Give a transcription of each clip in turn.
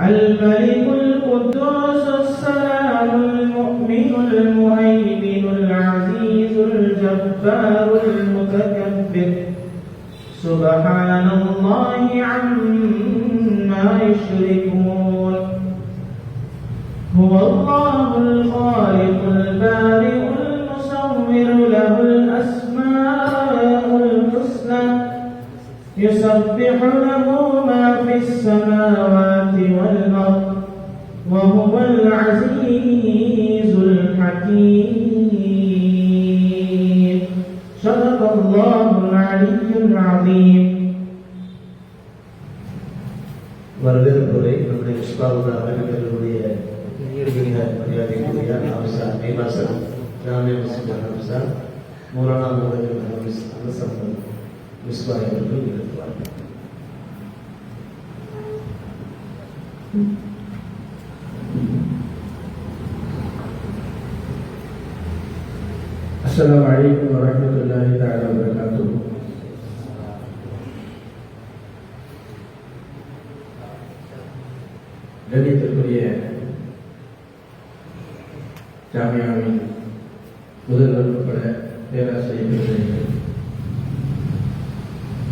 الملك القدوس السلام المؤمن المهيمن العزيز الجبار المتكبر. سبحان الله عما يشركون. هو الله الخالق البارئ يسبح له ما في السماوات والأرض وهو العزيز الحكيم صدق الله العلي العظيم வரவேற்புரை நம்முடைய விஸ்வாவுத அறிஞர்களுடைய மரியாதைக்குரிய ஹம்சா மைவாசன் ஜாமியா முஸ்லிம் ஹம்சா மௌலானா மூலங்கள் ஹம்ஸ் அனசம்பன் விஸ்வா அவர்கள் நிகழ்த்துவார்கள் السلام عليكم ورحمة الله تعالى وبركاته கணித்திற்குரிய ஜாமியாவின் முதல்வர் உட்பட பேராசிரியர்கள்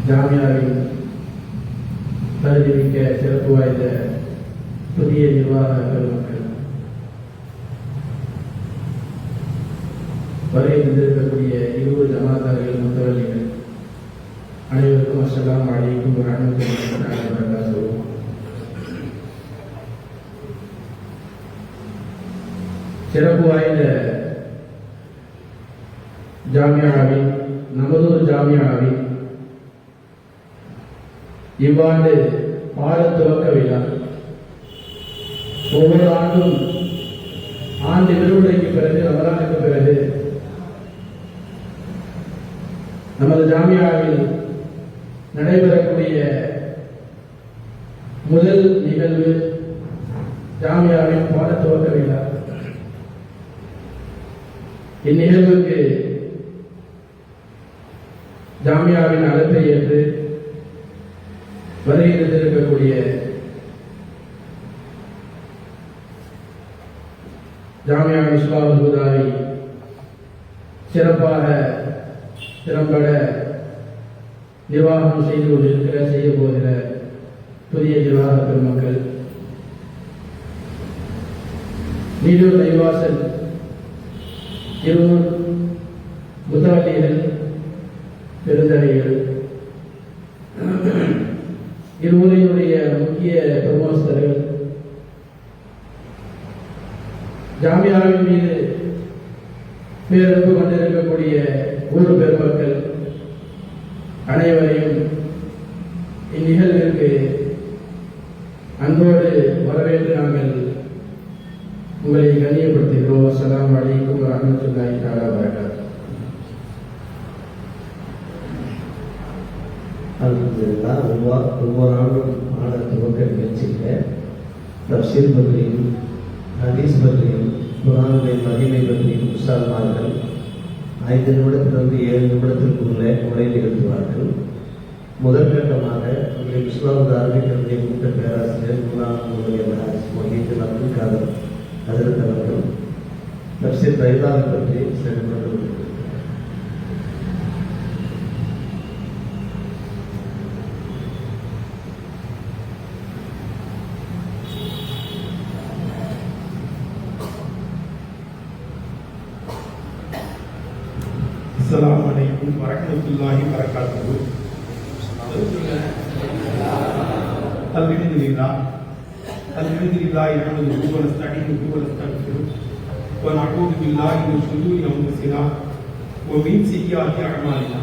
ஜாமியாவில் தகுதிமிக்க சிறப்பு வாய்ந்த புதிய நிர்வாக பெருமக்கள் வரை வந்திருக்கக்கூடிய இருபது ஜமாதார்கள் முதலாளிகள் அனைவருக்கும் அஸ்ஸலாமு அலைக்கும் வரஹ்மத்துல்லாஹி வபரகாத்துஹு. சிறப்பு வாய்ந்த ஜாமியாவின் நமதூர் ஜாமியாவின் இவ்வாண்டு பாட துவக்க விழா ஒவ்வொரு ஆண்டும் ஆண்டு விடுமுறைக்கு பிறகு ரமலானுக்கு பிறகு நமது ஜாமியாவில் நடைபெறக்கூடிய முதல் நிகழ்வு ஜாமியாவின் பாட துவக்க விழா இந்நிகழ்வுக்கு ஜாமியாவின் அழைப்பை ஏற்று வரையறுத்திருக்கக்கூடிய ஜாமியா இஸ்லாம் ஹுதாவை சிறப்பாக திறம்பட நிர்வாகம் செய்து கொண்டிருக்கிற செய்ய போகிற புதிய நிர்வாக பெருமக்கள். நீடூர் நைவாசல் இருவர் முதலாளிகள் பெருந்தகைகள் ஜாமியாவின் மீது பேரன்பு கொண்டிருக்கக்கூடிய ஊர் பெருமக்கள் அனைவரையும் இந்நிகழ்விற்கு அன்போடு வரவேற்று நாங்கள் உங்களை கண்ணியப்படுத்துகிறோம். அஸ்லாம் வலைக்கும் வரஹ்மத்துல்லாஹி தாலா வரகாத் அல்ஹம்துலில்லாஹ் ஒவ்வொரு ஒவ்வொரு ஆண்டும் ஆட துவக்க நிகழ்ச்சியில் தப்சீர் பற்றியும் ஹதீஸ் பற்றியும் குரானுடைய மகிமை பற்றி உற்சாகமார்கள் ஐந்து நிமிடத்திலிருந்து ஏழு நிமிடத்திற்குள்ளே உரை நிகழ்த்துவார்கள். முதற்கட்டமாக நம்முடைய இஸ்லாமது அறிவிக்கிறதை மூத்த பேராசிரியர் முன்னாள் மொஹீத்தின் அப்துல் காதர் ஹசரத் அவர்கள் தப்சீர் பைதாவை பற்றி சிறப்பு நிமிடங்கள் السلام عليكم ورحمة الله وبركاته الحمد لله الحمد لله نحمده ونستعينه ونستغفره ونعوذ بالله من شرور انفسنا ومن سيئات اعمالنا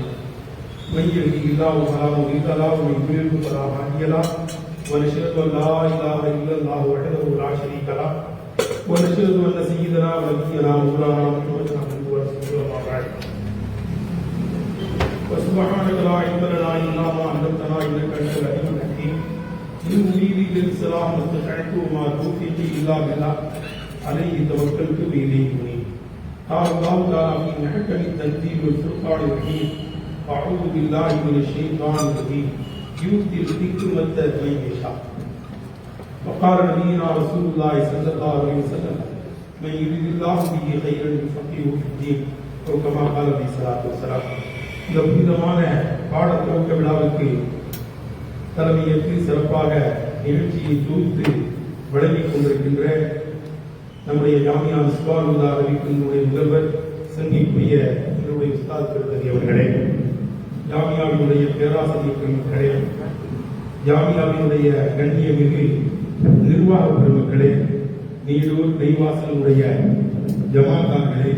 من يهده الله فلا مضل له ومن يضلل فلا هادي له ونشهد ان لا اله الا الله وحده لا شريك له ونشهد ان سيدنا ونبينا مولانا محمدا وسبحانك لا علم لنا الا ما علمتنا انك انت العليم الحكيم ان اريد الا السلام واستطعت وما توفيقي الا بالله عليه توكلت واليه منيب قال الله تعالى في محكم التنزيل والفرقان الرحيم اعوذ بالله من الشيطان الرجيم يؤتي الحكمة من يشاء وقال نبينا رسول الله صلى الله عليه وسلم من يريد الله به خيرا يفقهه في الدين أو كما قال عليه الصلاة والسلام. இந்த புனிதமான பாட துவக்க விழாவுக்கு தலைமையேற்று சிறப்பாக நிகழ்ச்சியை தொகுத்து வழங்கிக் கொண்டிருக்கின்ற நம்முடைய ஜாமியா மிஸ்பாலுல்லா அறிவிப்பினுடைய முதல்வர் சங்கிக்குரிய என்னுடைய உஸ்தாத் திருப்பதி அவர்களே ஜாமியாவினுடைய பேராசிரியர் பெருமக்களே ஜாமியாவினுடைய கண்ணியமிகு நிர்வாக பெருமக்களே நீடூர் நெய்வாசலுடைய ஜமாத்தார்களே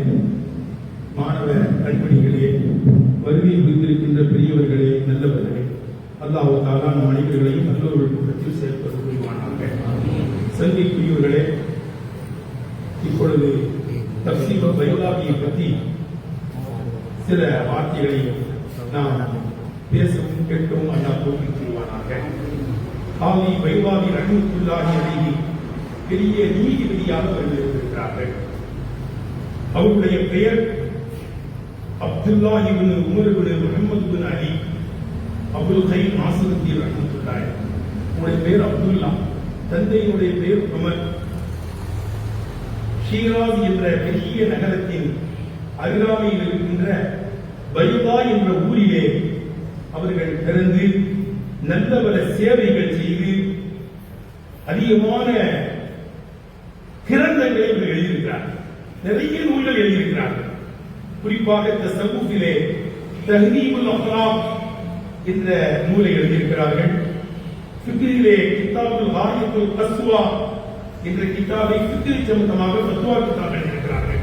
மாணவ கண்மணிகளே வருகை புரிந்திருக்கின்ற பெரியவர்களே நல்லவர்களே அல்லாஹ் தாலா நம் அனைவர்களையும் நல்லவர்கள் கூட்டத்தில் சேர்ப்பது புரிவானாக சந்திக்குரியவர்களே இப்பொழுது தப்சீப பைலாகியை பற்றி சில வார்த்தைகளை நாம் பேசவும் கேட்கவும் அல்லா தோல்வி புரிவானாக வைவாவி பைலாகி ரஹமத்துல்லாஹி அலைஹி பெரிய நீதிபதியாக வருகிறார்கள் அவருடைய பெயர் அப்துல்லா இவனு உமருடைய முகமது பின் அலி அப்துல் கை நாசருத்தி ரஹமத்துல்லாய் உங்களுடைய பெயர் அப்துல்லா தந்தையினுடைய பெயர் உமர். ஷீராஸ் என்ற பெரிய நகரத்தின் அருகாமையில் இருக்கின்ற பைபா என்ற ஊரிலே அவர்கள் பிறந்து நல்ல பல சேவைகள் செய்து அதிகமான கிரந்தங்களை இவர்கள் எழுதியிருக்கிறார்கள். நிறைய நூல்கள் எழுதியிருக்கிறார்கள். குறிப்பாக இந்த சமூகிலே தஹ்ரீபுல் அஹ்லாம் என்ற நூலை எழுதியிருக்கிறார்கள். ஃபிக்ரிலே கிதாபுல் ஹாரியத்துல் கஸ்வா என்ற கிதாபை ஃபிக்ரி சம்பந்தமாக ஃபத்வா கிதாப் எழுதியிருக்கிறார்கள்.